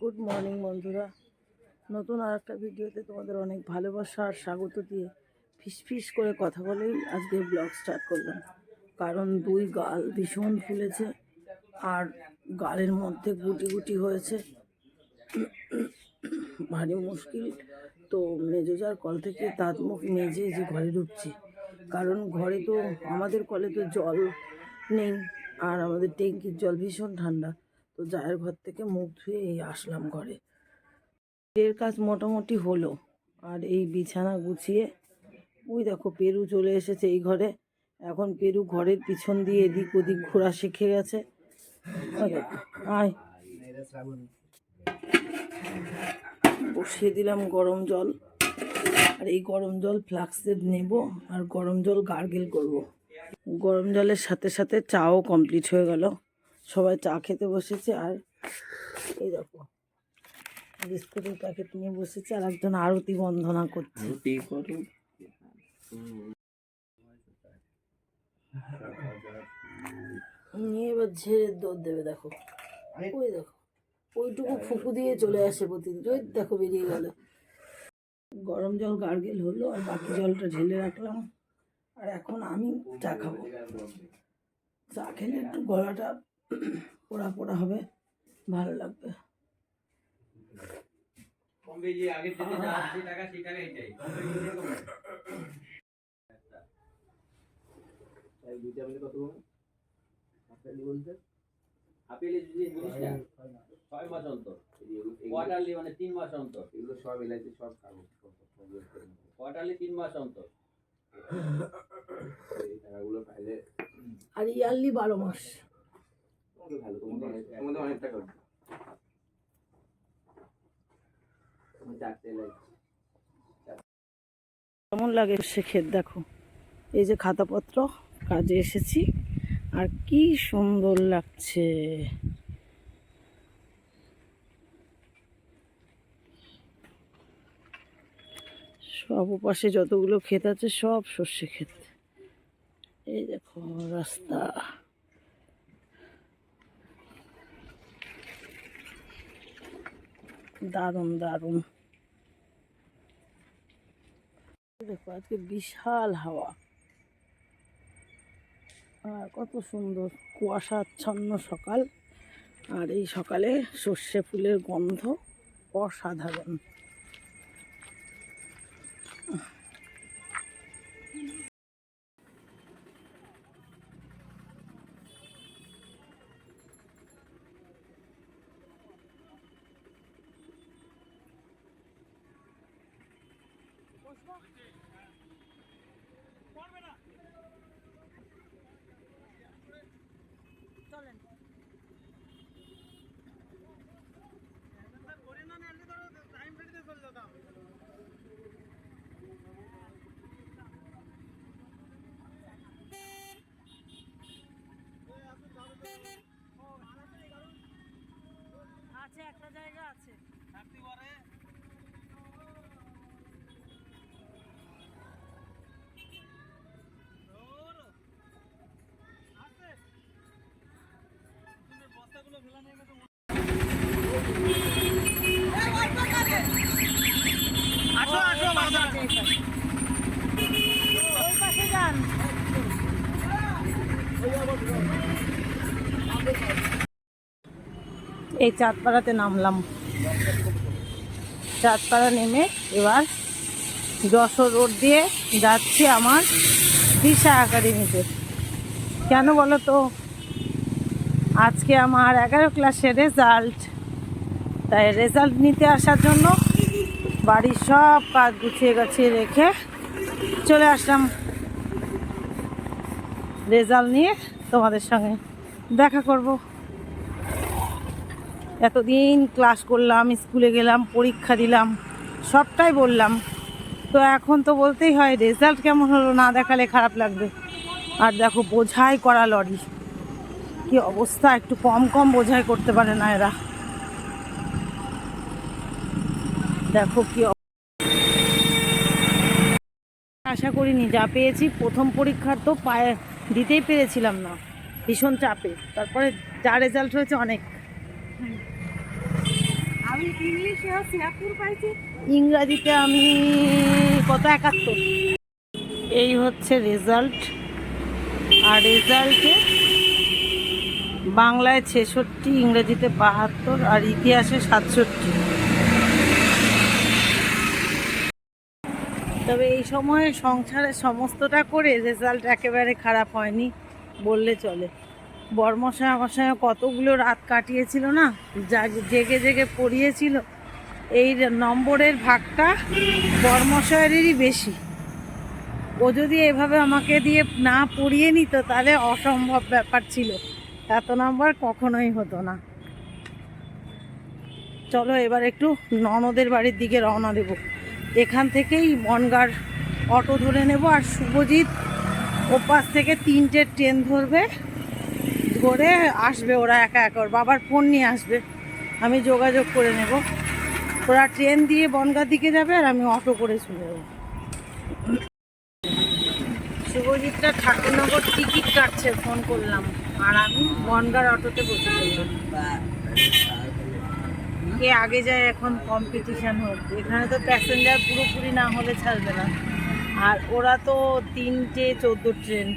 Good morning বন্ধুরা। নতুন আর একটা ভিডিওতে তোমাদের অনেক ভালোবাসা আর স্বাগত দিয়ে ফিস করে কথা বলেই আজকে ব্লগ স্টার্ট করলাম। কারণ দুই গাল ভীষণ ফুলেছে আর গালের মধ্যে গুটি গুটি হয়েছে। ভারী মুশকিল। তো মেজোজার কল থেকে দাঁত মুখ মেজে যে ঘরে ঢুকছি। কারণ ঘরে তো আমাদের কলে তো জল নেই আর আমাদের ট্যাঙ্কির জল ভীষণ ঠান্ডা। তো জায়ের ঘর থেকে মুখ ধুয়ে এই আসলাম ঘরে। এর কাজ মোটামুটি হলো। আর এই বিছানা গুছিয়ে, ওই দেখো পেরু চলে এসেছে এই ঘরে। এখন পেরু ঘরের পিছন দিয়ে এদিক ওদিক ঘোরা শিখে গেছে। আয়। বসিয়ে দিলাম গরম জল। আর এই গরম জল ফ্লাক্সের নেব আর গরম জল গার্গেল করব। গরম জলের সাথে সাথে চাও কমপ্লিট হয়ে গেল। সবাই চা খেতে বসেছে আর এই দেখো বিস্কুটের প্যাকেট নিয়ে বসেছে আর একজন আরতি বন্দনা করছে। নিয়ে এবার ঝেড়ে দৌড় দেবে দেখো। ওই দেখো ওইটুকু ফুকু দিয়ে চলে আসে প্রতিদিন। ওই দেখো বেরিয়ে গেল। গরম জল গার্গেল হলো আর বাকি জলটা ঢেলে রাখলাম। আর এখন আমি চা খাব। চা খেলে একটু গলাটা পোড়া পোড়া হবে ভালো লাগবে। বম্বে যে আগের থেকে যা আছে টাকা সেই টাকাই চাই। আপেলের যে ছয় মাস। অন্তর। কোয়ার্টারলি মানে তিন মাস অন্তর। এগুলো সব সব কাগজ কোয়ার্টারলি তিন মাস অন্তর। এই টাকাগুলো পাইলে আর ইয়ারলি বারো মাস। কেমন লাগে সে ক্ষেত দেখো। এই যে খাতাপত্র, কাজে এসেছি। আর কি সুন্দর লাগছে। সব পাশে যতগুলো ক্ষেত আছে, সব সর্ষে ক্ষেত। এই দেখো, রাস্তা। দারুণ দারুণ। দেখো, আজকে বিশাল হাওয়া। আর কত সুন্দর কুয়াশাচ্ছন্ন সকাল। আর এই সকালে সর্ষে ফুলের গন্ধ অসাধারণ। এই চাঁদপাড়াতে নামলাম। চাঁদপাড়া নেমে এবার যশোর রোড দিয়ে যাচ্ছি আমার দিশা একাডেমিতে। কেন বলো তো? আজকে আমার এগারো ক্লাসের রেজাল্ট। তাই রেজাল্ট নিতে আসার জন্য বাড়ির সব কাজ গুছিয়ে গাছিয়ে রেখে চলে আসলাম। রেজাল্ট নিয়ে তোমাদের সঙ্গে দেখা করব। এতদিন ক্লাস করলাম স্কুলে গেলাম, পরীক্ষা দিলাম, সবটাই বললাম। তো এখন তো বলতেই হয় রেজাল্ট কেমন হলো না দেখালে খারাপ লাগবে। আর দেখো, বোঝাই করা লরি। কি অবস্থা, একটু কম কম বোঝাই করতে পারে না এরা। দেখো কি আশা করিনি, যা পেয়েছি, প্রথম পরীক্ষার তো পায়ে দিতেই পেরেছিলাম না। ভীষণ চাপে। তারপরে যা রেজাল্ট হয়েছে, অনেক। আমি ইংলিশে পাইছি। ইংরাজিতে আমি কত একাত্তর। এই হচ্ছে রেজাল্ট। আর রেজাল্টে বাংলায় ছেষট্টি, ইংরেজিতে বাহাত্তর, আর ইতিহাসে সাতষট্টি। তবে এই সময়ে সংসারের সমস্তটা করে রেজাল্ট একেবারে খারাপ হয়নি বললে চলে। বর্মশায় সঙ্গে কতগুলো রাত কাটিয়েছিল না? জাগ- জেগে জেগে পড়িয়েছিল। এই নম্বরের ভাগটা বর্মশয়েরই বেশি। ও যদি এভাবে আমাকে দিয়ে না পড়িয়ে নিত, তাহলে অসম্ভব ব্যাপার ছিল। এত নম্বর কখনোই হতো না। চলো এবার একটু ননদের বাড়ির দিকে রওনা দেব। এখান থেকেই বনগার অটো ধরে নেব, আর শুভজিৎ ওপাশ থেকে তিনটে ট্রেন ধরবে। ধরে আসবে ওরা একা একা বাবার ফোন নিয়ে আসবে। আমি যোগাযোগ করে নেব। ওরা ট্রেন দিয়ে বনগার দিকে যাবে আর আমি অটো করে চলে যাব। শুভজিৎটা ঠাকুরনগর টিকিট কাটছে, ফোন করলাম। আর আমি বনগার অটোতে বসে পড়লাম। কে আগে যায় এখন কম্পিটিশান হোক। এখানে তো প্যাসেঞ্জার পুরোপুরি না হলে ছাড়বে না। আর ওরা তো তিনটে চোদ্দ ট্রেন।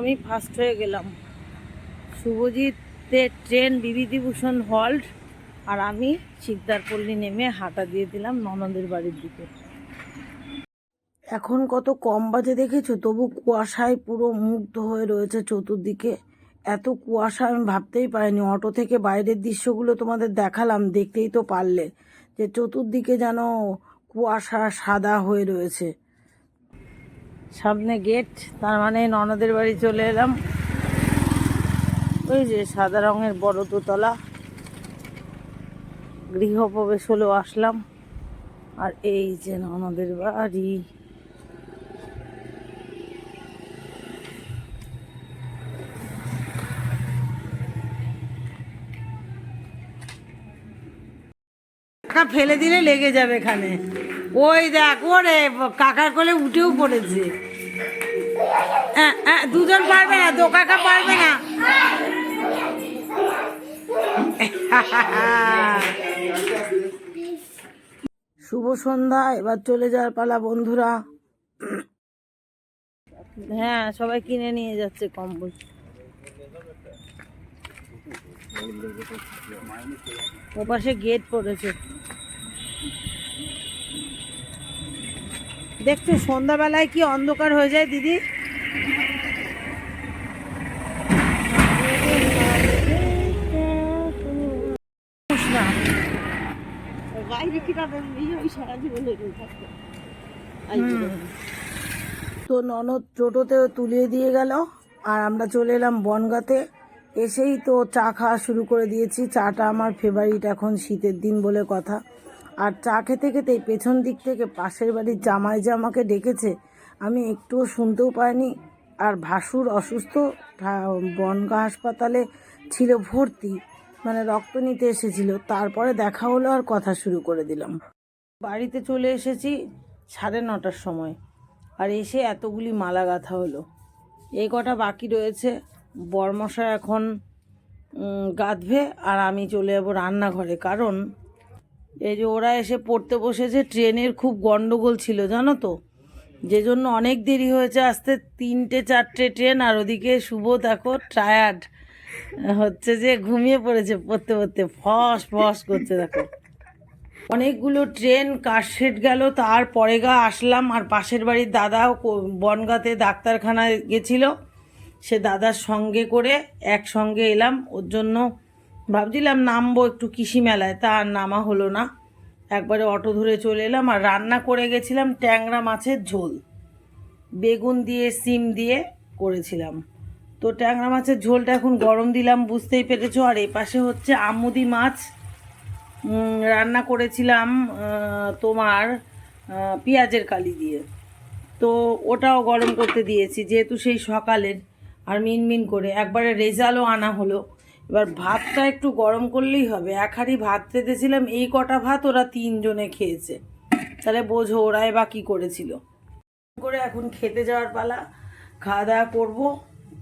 আমি ফার্স্ট হয়ে গেলাম। শুভজিতের ট্রেন বিভূতিভূষণ হল্ট আর আমি শিকদারপল্লী নেমে হাঁটা দিয়ে দিলাম ননদের বাড়ির দিকে। এখন কত কম বাজে দেখেছ? তবু কুয়াশায় পুরো মুগ্ধ হয়ে রয়েছে চতুর্দিকে। এত কুয়াশা আমি ভাবতেই পারিনি। অটো থেকে বাইরের দৃশ্যগুলো তোমাদের দেখালাম, দেখতেই তো পারলে যে চতুর্দিকে যেন কুয়াশা সাদা হয়ে রয়েছে। সামনে গেট তার মানে ননদের বাড়ি চলে এলাম। ওই যে সাদা রঙের বড় দোতলা। গৃহপ্রবেশ হলেও আসলাম। আর এই যে ননদের বাড়ি। ফেলে দিলে লেগে যাবে এখানে। ওই দেখ, ওরে, কাকার কোলে উঠেও পড়েছে। দুজন পারবে না, দো কাকা পারবে না। শুভ সন্ধ্যা, এবার চলে যাওয়ার পালা বন্ধুরা। হ্যাঁ সবাই কিনে নিয়ে যাচ্ছে কম্বল। ওপাশে গেট পড়েছে। দেখছ, সন্ধ্যাবেলায় কি অন্ধকার হয়ে যায় দিদি। তো ননদ টোটোতে তুলিয়ে দিয়ে গেল, আর আমরা চলে এলাম বনগাতে। এসেই তো চা খাওয়া শুরু করে দিয়েছি। চাটা আমার ফেভারিট এখন শীতের দিন বলে কথা। আর চা খেতে খেতেই পেছন দিক থেকে পাশের বাড়ির জামাই যে আমাকে ডেকেছে, আমি একটুও শুনতেও পাইনি। আর ভাসুর অসুস্থ বনগা হাসপাতালে ছিল ভর্তি মানে রক্ত নিতে এসেছিল। তারপরে দেখা হলো আর কথা শুরু করে দিলাম। বাড়িতে চলে এসেছি সাড়ে নটার সময়, আর এসে এতগুলি মালা গাঁথা হলো। এই কটা বাকি রয়েছে বরমশা এখন গাঁথবে আর আমি চলে যাব রান্নাঘরে। কারণ এই যে ওরা এসে পড়তে বসেছে, ট্রেনের খুব গন্ডগোল ছিল, জানো তো? যে জন্য অনেক দেরি হয়েছে, আসতে তিনটে, চারটে ট্রেন, আর ওদিকে শুভ দেখো টায়ার্ড হচ্ছে যে ঘুমিয়ে পড়েছে পড়তে পড়তে, ফস ফস করছে, দেখো। অনেকগুলো ট্রেন কারশেড গেল তারপরে গা আসলাম, আর পাশের বাড়ির দাদাও বনগাঁতে ডাক্তারখানায় গেছিল। সে দাদার সঙ্গে করে একসঙ্গে এলাম, ওর জন্য ভাবছিলাম নামবো একটু কৃষি মেলায় তা আর নামা হলো না। একবারে অটো ধরে চলে এলাম আর রান্না করে গেছিলাম ট্যাংরা মাছের ঝোল। বেগুন দিয়ে, সিম দিয়ে করেছিলাম। তো ট্যাংরা মাছের ঝোলটা এখন গরম দিলাম, বুঝতেই পেরেছ। আর এই পাশে হচ্ছে আমুদি মাছ। রান্না করেছিলাম তোমার পেঁয়াজের কালি দিয়ে। তো ওটাও গরম করতে দিয়েছি, যেহেতু সেই সকালের। আর মিনমিন করে, একবারে রেজালও আনা হলো। এবার ভাতটা একটু গরম করলেই হবে। এক হাঁড়ি ভাত পেতেছিলাম এই কটা ভাত ওরা তিনজনে খেয়েছে। তাহলে বোঝো ওরাই বা কী করেছিল। করে এখন খেতে যাওয়ার পালা, খাওয়া দাওয়া করব।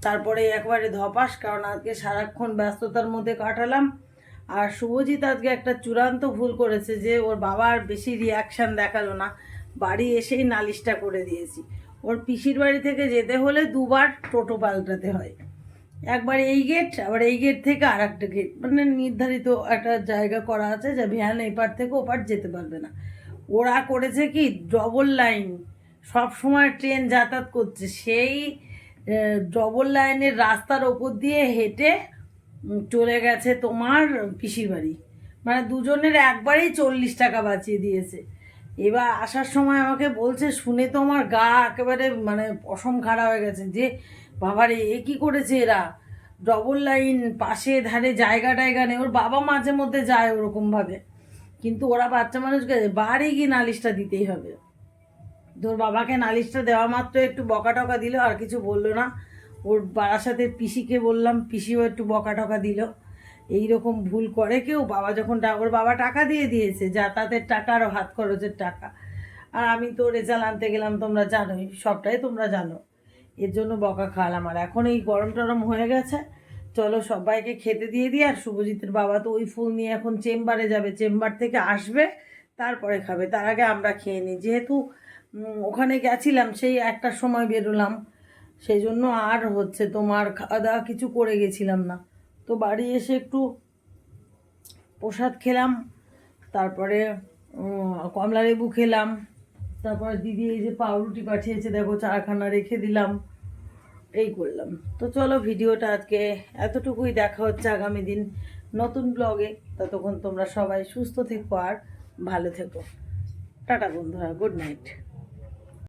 তারপরে একবারে ধপাস, কারণ আজকে সারাক্ষণ ব্যস্ততার মধ্যে কাটালাম। আর শুভজিৎ আজকে একটা চূড়ান্ত ভুল করেছে যে, ওর বাবার বেশি রিয়াকশান দেখাল না। বাড়ি এসেই নালিশটা করে দিয়েছি। ওর পিসির বাড়ি থেকে যেতে হলে দুবার টোটো পাল্টাতে হয়। একবার এই গেট আবার এই গেট থেকে আর একটা গেট মানে নির্ধারিত একটা জায়গা করা আছে যে ভ্যান এপার থেকে ওপার যেতে পারবে না। ওরা করেছে কি ডবল লাইন সব সময় ট্রেন যাতায়াত করছে। সেই ডবল লাইনের রাস্তার ওপর দিয়ে হেঁটে চলে গেছে তোমার পিসির বাড়ি। মানে দুজনের একবারেই চল্লিশ টাকা বাঁচিয়ে দিয়েছে। এবার আসার সময় আমাকে বলছে, শুনে তো আমার গা একেবারে মানে পশম খাড়া হয়ে গেছে যে বাবারে, এ কী করেছে এরা? ডবল লাইন পাশে ধারে জায়গা টায়গা নেই। ওর বাবা মাঝে মধ্যে যায় ওরকমভাবে কিন্তু ওরা বাচ্চা মানুষকে বাড়ি গিয়ে নালিশটা দিতেই হবে। তোর বাবাকে নালিশটা দেওয়া মাত্র একটু বকা টকা দিল, আর কিছু বলল না। ওর বাবার সাথে পিসিকে বললাম, পিসিও একটু বকা টকা দিল। এই রকম ভুল করে কেউ? বাবা যখন ওর বাবা টাকা দিয়ে দিয়েছে যাতায়াতের টাকা আর হাত খরচের টাকা। আর আমি তো রেজাল্ট আনতে গেলাম, তোমরা জানোই, সবটাই তোমরা জানো। এর জন্য বকা খাওয়ালাম। আর এখন এই গরম টরম হয়ে গেছে, চলো সবাইকে খেতে দিয়ে দিই। আর শুভজিতের বাবা তো ওই ফুল নিয়ে এখন চেম্বারে যাবে, চেম্বার থেকে আসবে, তারপরে খাবে। তার আগে আমরা খেয়ে নিই। যেহেতু ওখানে গেছিলাম, সেই একটার সময় বেরোলাম। সেই জন্য আর হচ্ছে তোমার খাওয়া দাওয়া কিছু করে গেছিলাম না। তো বাড়ি এসে একটু প্রসাদ খেলাম, তারপরে কমলা লেবু খেলাম তারপরে দিদি এই যে পাউরুটি পাঠিয়েছে, দেখো চাখানা রেখে দিলাম। এই করলাম। তো চলো ভিডিওটা আজকে এতটুকুই দেখা হচ্ছে আগামী দিন নতুন ব্লগে ততক্ষণ তোমরা সবাই সুস্থ থেকো আর ভালো থেকো। টাটা বন্ধুরা গুড নাইট